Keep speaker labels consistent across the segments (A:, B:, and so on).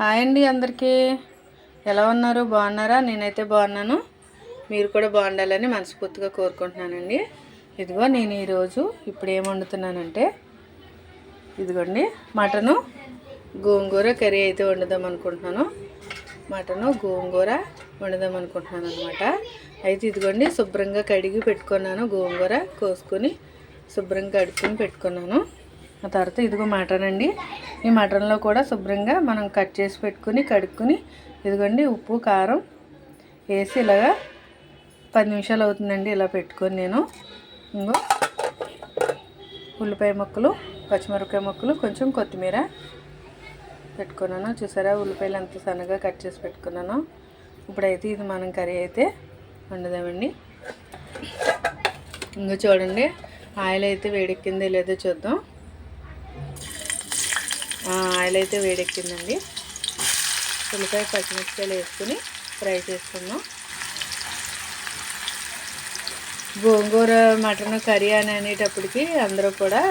A: Hi అండి అందరికీ. ఎలా ఉన్నారు? బాగున్నారా? నేనైతే బాగున్నాను. మీరు కూడా బాగుండాలని మనస్ఫూర్తిగా కోరుకుంటున్నానండి. ఇదిగో నేను ఈరోజు ఇప్పుడు ఏం వండుతున్నానంటే ఇదిగోండి మటను గోంగూర కర్రీ అయితే వండుదాం అనుకుంటున్నాను. మటను గోంగూర వండుదాం అనుకుంటున్నాను అనమాట అయితే ఇదిగోండి శుభ్రంగా కడిగి పెట్టుకున్నాను గోంగూర కోసుకొని శుభ్రంగా కడుక్కొని పెట్టుకున్నాను. ఆ తర్వాత ఇదిగో మటన్ అండి. ఈ మటన్లో కూడా శుభ్రంగా మనం కట్ చేసి పెట్టుకుని కడుక్కుని ఇదిగోండి ఉప్పు కారం వేసి ఇలాగా పది నిమిషాలు అవుతుందండి ఇలా పెట్టుకొని నేను. ఇంకో ఉల్లిపాయ ముక్కలు పచ్చిమిరపకాయ ముక్కలు కొంచెం కొత్తిమీర పెట్టుకున్నాను. చూసారా ఉల్లిపాయలు అంత సన్నగా కట్ చేసి పెట్టుకున్నాను. ఇప్పుడైతే ఇది మనం కర్రీ అయితే వండుదామండి. ఇంకా చూడండి ఆయిల్ అయితే వేడెక్కిందో లేదో చూద్దాం. ఆయిల్ అయితే వేడెక్కిందండి. ఉల్లిపాయ పచ్చిమిరపకాయలు వేసుకుని ఫ్రై చేసుకుందాం గోంగూర మటన్ కర్రీ అని అనేటప్పటికి అందరూ కూడా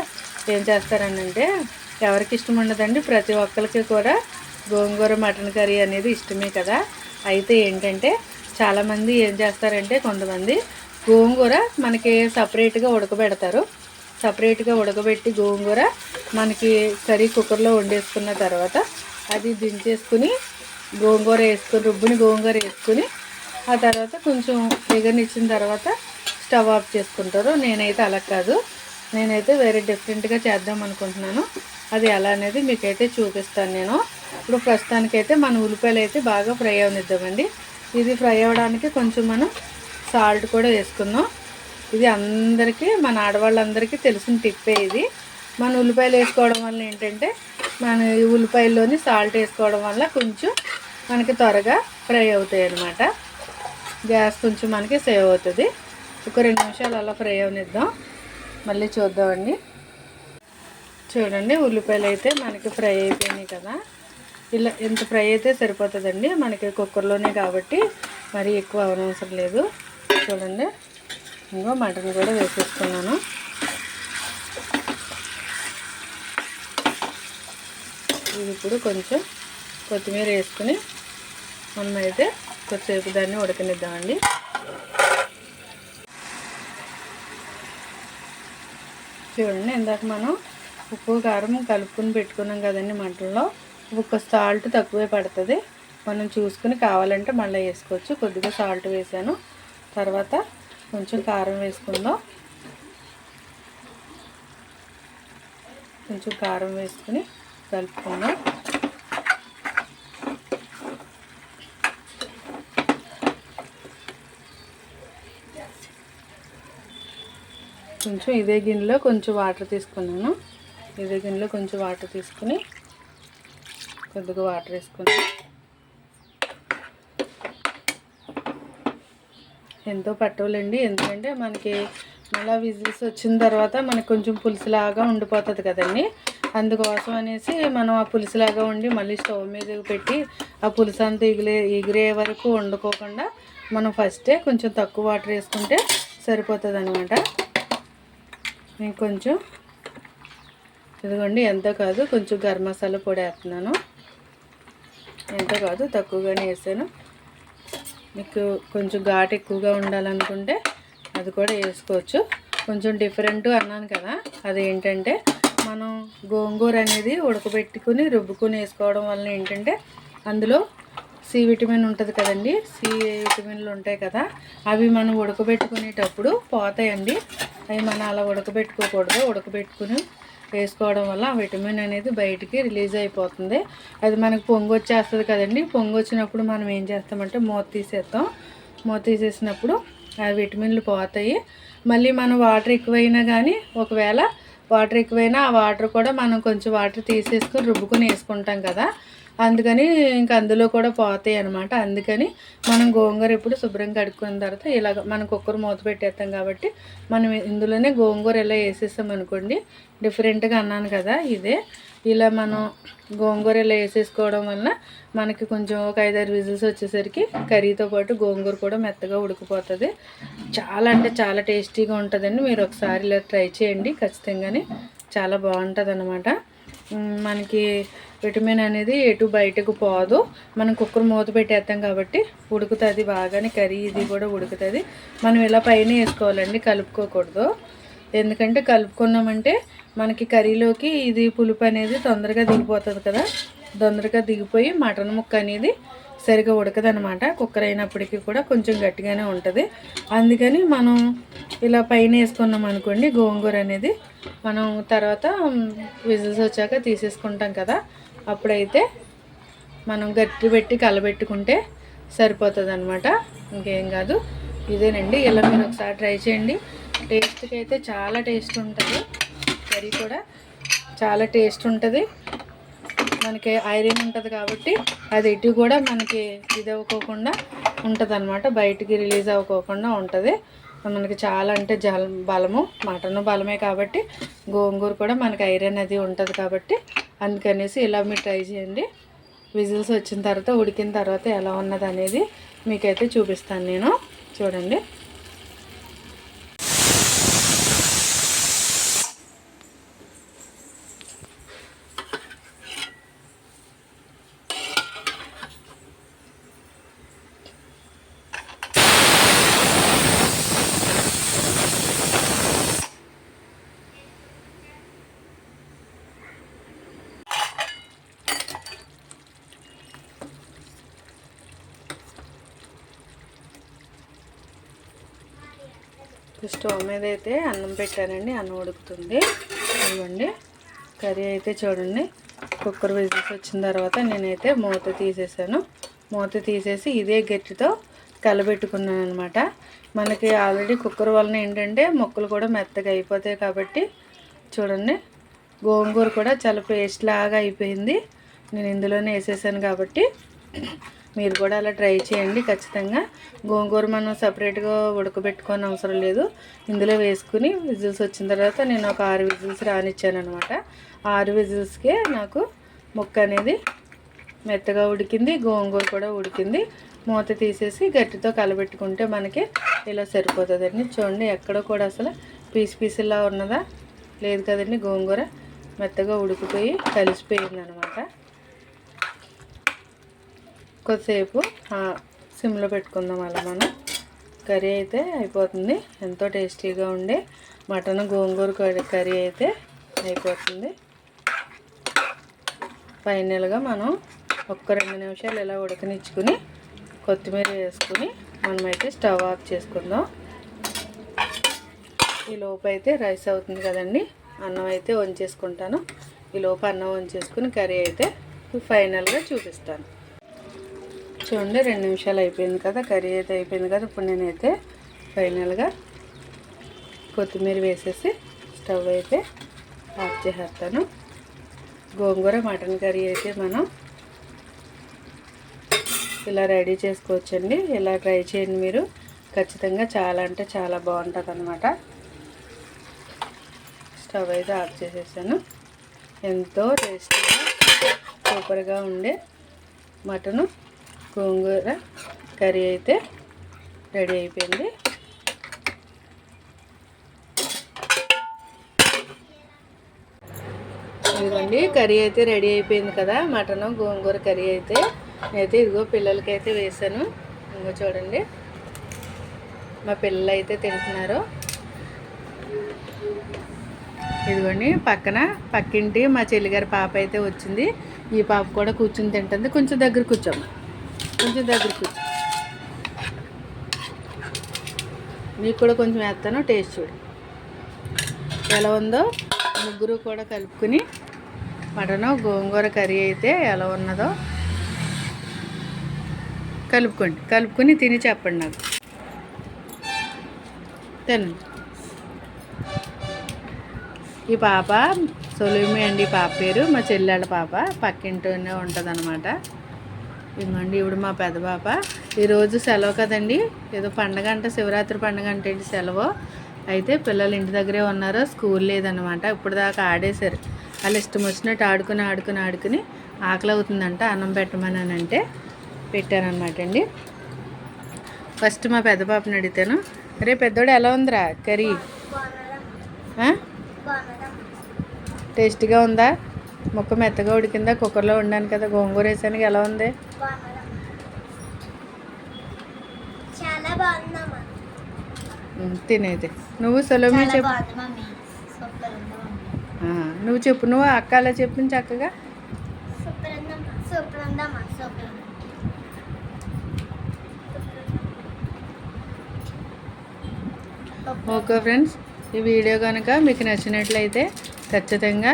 A: ఏం చేస్తారనంటే ఎవరికి ఇష్టం ఉండదండి. ప్రతి ఒక్కరికి కూడా గోంగూర మటన్ కర్రీ అనేది ఇష్టమే కదా. అయితే ఏంటంటే చాలామంది ఏం చేస్తారంటే కొంతమంది గోంగూర మనకి సపరేట్గా ఉడకబెడతారు. సపరేట్గా ఉడకబెట్టి గోంగూర మనకి కర్రీ కుక్కర్లో వండేసుకున్న తర్వాత అది దించేసుకుని గోంగూర వేసుకుని రుబ్బుని గోంగూర వేసుకుని ఆ తర్వాత కొంచెం ఎగనిచ్చిన తర్వాత స్టవ్ ఆఫ్ చేసుకుంటారు. నేనైతే అలా కాదు. నేనైతే వేరే డిఫరెంట్గా చేద్దాం అనుకుంటున్నాను. అది ఎలా అనేది మీకైతే చూపిస్తాను నేను. ఇప్పుడు ప్రస్తుతానికైతే మన ఉల్లిపాయలు అయితే బాగా ఫ్రై అవనిద్దామండి. ఇది ఫ్రై అవ్వడానికి కొంచెం మనం సాల్ట్ కూడా వేసుకుందాం. ఇది అందరికీ మన ఆడవాళ్ళందరికీ తెలిసిన టిప్పే ఇది. మన ఉల్లిపాయలు వేసుకోవడం వల్ల ఏంటంటే మన ఉల్లిపాయల్లోని సాల్ట్ వేసుకోవడం వల్ల కొంచెం మనకి త్వరగా ఫ్రై అవుతాయి అన్నమాట. గ్యాస్ కొంచెం మనకి సేవ్ అవుతుంది. ఒక రెండు నిమిషాలు అలా ఫ్రై అవనిద్దాం. మళ్ళీ చూద్దామండి చూడండి ఉల్లిపాయలు అయితే మనకి ఫ్రై అయిపోయినాయి కదా. ఇలా ఇంత ఫ్రై అయితే సరిపోతుందండి. మనకి కుక్కర్లోనే కాబట్టి మరీ ఎక్కువ అవనవసరం లేదు. చూడండి ఇంకో మటన్ కూడా వేసేసుకున్నాను. ఇది ఇప్పుడు కొంచెం కొత్తిమీర వేసుకుని మనమైతే కొద్దిసేపు దాన్ని ఉడకనిద్దామండి. చూడండి ఇందాక మనం ఉప్పు కారం కలుపుకుని పెట్టుకున్నాం కదండి మంటల్లో. ఒక సాల్ట్ తక్కువే పడుతుంది. మనం చూసుకుని కావాలంటే మళ్ళీ వేసుకోవచ్చు. కొద్దిగా సాల్ట్ వేసాను. తర్వాత కొంచెం కారం వేసుకుందాం. కొంచెం కారం వేసుకుని కలుపుకుందాం. కొంచెం ఇదే గిన్నెలో కొంచెం వాటర్ తీసుకున్నాను. ఇదే గిన్నెలో కొంచెం వాటర్ తీసుకుని కొద్దిగా వాటర్ వేసుకుని ఎంతో పట్టవులండి. ఎందుకంటే మనకి మళ్ళీ విజిల్స్ వచ్చిన తర్వాత మనకి కొంచెం పులుసులాగా ఉండిపోతుంది కదండి. అందుకోసం అనేసి మనం ఆ పులుసులాగా ఉండి మళ్ళీ స్టవ్ మీద పెట్టి ఆ పులుసు అంతా ఎగిరే ఎగిరే వరకు వండుకోకుండా మనం ఫస్టే కొంచెం తక్కువ వాటర్ వేసుకుంటే సరిపోతుంది అనమాట నేను కొంచెం ఇదిగోండి ఎంతో కాదు కొంచెం గరం మసాలా పొడి వేస్తున్నాను. ఎంతో కాదు తక్కువగానే వేసాను. మీకు కొంచెం ఘాటు ఎక్కువగా ఉండాలనుకుంటే అది కూడా వేసుకోవచ్చు. కొంచెం డిఫరెంట్ అన్నాను కదా అదేంటంటే మనం గోంగూర అనేది ఉడకబెట్టుకుని రుబ్బుకొని వేసుకోవడం వల్ల ఏంటంటే అందులో సి విటమిన్ ఉంటుంది కదండి. సి విటమిన్లు ఉంటాయి కదా. అవి మనం ఉడకబెట్టుకునేటప్పుడు పోతాయండి. అవి మనం అలా ఉడకబెట్టుకోకూడదు. ఉడకబెట్టుకుని వేసుకోవడం వల్ల ఆ విటమిన్ అనేది బయటికి రిలీజ్ అయిపోతుంది. అది మనకు పొంగు వచ్చేస్తుంది కదండి. పొంగు వచ్చినప్పుడు మనం ఏం చేస్తామంటే మూత తీసేస్తాం. మూత తీసేసినప్పుడు ఆ విటమిన్లు పోతాయి. మళ్ళీ మనం వాటర్ ఎక్కువైనా కానీ ఒకవేళ వాటర్ ఎక్కువైనా ఆ వాటర్ కూడా మనం కొంచెం వాటర్ తీసేసుకొని రుబ్బుకొని వేసుకుంటాం కదా. అందుకని ఇంకా అందులో కూడా పోతాయి అనమాట అందుకని మనం గోంగూర ఎప్పుడు శుభ్రంగా కడుక్కున్న తర్వాత ఇలాగ మనం కుక్కర్ మూత పెట్టేస్తాం కాబట్టి మనం ఇందులోనే గోంగూర ఇలా వేసేసాం అనుకోండి డిఫరెంట్గా అన్నాను కదా ఇదే. ఇలా మనం గోంగూర ఇలా వేసేసుకోవడం వల్ల మనకి కొంచెం ఒక ఐదారు విజిల్స్ వచ్చేసరికి కర్రీతో పాటు గోంగూర కూడా మెత్తగా ఉడికిపోతుంది. చాలా అంటే చాలా టేస్టీగా ఉంటుందండి. మీరు ఒకసారి ఇలా ట్రై చేయండి. ఖచ్చితంగానే చాలా బాగుంటుంది అనమాట మనకి విటమిన్ అనేది ఎటు బయటకు పోదు. మనం కుక్కర్ మూత పెట్టేస్తాం కాబట్టి ఉడుకుతుంది బాగానే కర్రీ ఇది కూడా ఉడుకుతుంది. మనం ఇలా పైన వేసుకోవాలండి కలుపుకోకూడదు. ఎందుకంటే కలుపుకున్నామంటే మనకి కర్రీలోకి ఇది పులుపు అనేది తొందరగా దిగిపోతుంది కదా. తొందరగా దిగిపోయి మటన్ ముక్క అనేది సరిగా ఉడకదనమాట. కుక్కర్ అయినప్పటికీ కూడా కొంచెం గట్టిగానే ఉంటుంది. అందుకని మనం ఇలా పైన వేసుకున్నాం అనుకోండి గోంగూర అనేది మనం తర్వాత విజిల్స్ వచ్చాక తీసేసుకుంటాం కదా. అప్పుడైతే మనం గట్టి పెట్టి కలబెట్టుకుంటే సరిపోతుంది అనమాట ఇంకేం కాదు. ఇదేనండి. ఇలా మీరు ఒకసారి ట్రై చేయండి. టేస్ట్కి అయితే చాలా టేస్ట్ ఉంటుంది కర్రీ కూడా చాలా టేస్ట్ ఉంటుంది మనకి ఐరన్ ఉంటుంది కాబట్టి అది ఇటు కూడా మనకి ఇది అవ్వకోకుండా ఉంటుంది అనమాట బయటికి రిలీజ్ అవ్వకోకుండా ఉంటుంది. మనకి చాలా అంటే జల బలము మటన్ బలమే కాబట్టి గోంగూర కూడా మనకి ఐరన్ అది ఉంటుంది కాబట్టి అందుకనేసి ఇలా మీరు ట్రై చేయండి. విజిల్స్ వచ్చిన తర్వాత ఉడికిన తర్వాత ఎలా ఉన్నది అనేది మీకైతే చూపిస్తాను నేను. చూడండి. స్టవ్ మీద అయితే అన్నం పెట్టానండి అన్నం ఉడుకుతుంది. ఇవ్వండి. కర్రీ అయితే చూడండి కుక్కర్ విజిల్స్ వచ్చిన తర్వాత నేనైతే మూత తీసేసాను. మూత తీసేసి ఇదే గట్టితో కలబెట్టుకున్నాను అనమాట మనకి ఆల్రెడీ కుక్కర్ వలన ఏంటంటే ముక్కలు కూడా మెత్తగా అయిపోతాయి కాబట్టి చూడండి గోంగూర కూడా చాలా పేస్ట్ లాగా అయిపోయింది. నేను ఇందులోనే వేసేసాను కాబట్టి మీరు కూడా అలా ట్రై చేయండి ఖచ్చితంగా. గోంగూర మనం సపరేట్గా ఉడకబెట్టుకోని అవసరం లేదు. ఇందులో వేసుకుని విజిల్స్ వచ్చిన తర్వాత నేను ఒక ఆరు విజిల్స్ రానిచ్చాను అనమాట ఆరు విజిల్స్కే నాకు ముక్క అనేది మెత్తగా ఉడికింది గోంగూర కూడా ఉడికింది. మూత తీసేసి గట్టితో కలబెట్టుకుంటే మనకి ఇలా సరిపోతుందండి. చూడండి ఎక్కడ కూడా అసలు పీస్ పీసులా ఉన్నదా? లేదు కదండి గోంగూర మెత్తగా ఉడికిపోయి కలిసిపోయింది అనమాట కొద్దిసేపు సిమ్లో పెట్టుకుందాం అలా మనం. కర్రీ అయితే అయిపోతుంది. ఎంతో టేస్టీగా ఉండే మటన్ గోంగూర కర్రీ అయితే అయిపోతుంది. ఫైనల్గా మనం ఒక్క రెండు నిమిషాలు ఇలా ఉడకనిచ్చుకుని కొత్తిమీర వేసుకుని మనమైతే స్టవ్ ఆఫ్ చేసుకుందాం. ఈ లోపు అయితే రైస్ అవుతుంది కదండి. అన్నం అయితే వంచేసుకుంటాను. ఈ లోపు అన్నం వంచేసుకుని కర్రీ అయితే ఫైనల్గా చూపిస్తాను. చూడండి రెండు నిమిషాలు అయిపోయింది కదా కర్రీ అయితే అయిపోయింది కదా. ఇప్పుడు నేనైతే ఫైనల్గా కొత్తిమీర వేసేసి స్టవ్ అయితే ఆఫ్ చేసేస్తాను. గోంగూర మటన్ కర్రీ అయితే మనం ఇలా రెడీ చేసుకోవచ్చండి. ఇలా ట్రై చేయండి మీరు. ఖచ్చితంగా చాలా అంటే చాలా బాగుంటుంది అనమాట స్టవ్ అయితే ఆఫ్ చేసేసాను. ఎంతో టేస్టీగా సూపర్గా ఉండే మటను గోంగూర కర్రీ అయితే రెడీ అయిపోయింది. ఇదిగోండి కర్రీ అయితే రెడీ అయిపోయింది కదా మటన్ గోంగూర కర్రీ అయితే. నేనైతే ఇదిగో పిల్లలకి అయితే వేసాను ఇంకో చూడండి మా పిల్లలు అయితే తింటున్నారు. ఇదిగోండి పక్కన పక్కింటి మా చెల్లిగారి పాప అయితే వచ్చింది. ఈ పాప కూడా కూర్చుని తింటుంది. కొంచెం దగ్గర కూర్చోమ్మా. కొంచెం దగ్గర కూర్చో మీకు కూడా కొంచెం వేస్తాను టేస్ట్ చూడు. ఎలా ఉందో ముగ్గురు కూడా కలుపుకుని మటను గోంగూర కర్రీ అయితే ఎలా ఉన్నదో కలుపుకోండి. కలుపుకొని తిని చెప్పండి నాకు. తినండి. ఈ పాప సొలిమి అండి పాప పేరు. మా చెల్లెళ్ళ పాప పక్కింటూనే ఉంటుంది అనమాట ఇవ్వండి ఇప్పుడు మా పెద్ద పాప. ఈరోజు సెలవు కదండి. ఏదో పండగ అంటే శివరాత్రి పండగ అంటే సెలవు? అయితే పిల్లలు ఇంటి దగ్గరే ఉన్నారు స్కూల్ లేదనమాట ఇప్పుడు దాకా ఆడేశారు. వాళ్ళు ఇష్టం వచ్చినట్టు ఆడుకుని ఆడుకుని ఆడుకుని ఆకలి అవుతుందంట అన్నం పెట్టమని అని అంటే పెట్టానమాట అండి. ఫస్ట్ మా పెద్ద పాపని అడిగాను రే పెద్దోడు ఎలా ఉందిరా? కర్రీ? టేస్ట్గా ఉందా? ముక్క మెత్తగా ఉడికిందా? కుక్కర్లో వండాను కదా గోంగూర వేసానికి ఎలా ఉంది? తినేది నువ్వు సొలోమి
B: చాలా
A: చెప్పు. నువ్వు చెప్పు. నువ్వు అక్క అలా చెప్పింది చక్కగా ఓకే ఫ్రెండ్స్. ఈ వీడియో కనుక మీకు నచ్చినట్లయితే ఖచ్చితంగా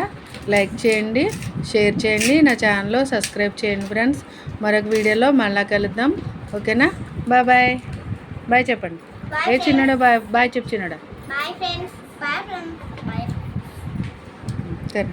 A: లైక్ చేయండి షేర్ చేయండి నా ఛానల్లో సబ్స్క్రైబ్ చేయండి ఫ్రెండ్స్. మరొక వీడియోలో మళ్ళా కలుద్దాం. ఓకేనా? Bye bye. బాయ్ చెప్పండి. ఏ చిన్నడా బాయ్ బాయ్ చెప్పు చిన్నడా. సరే.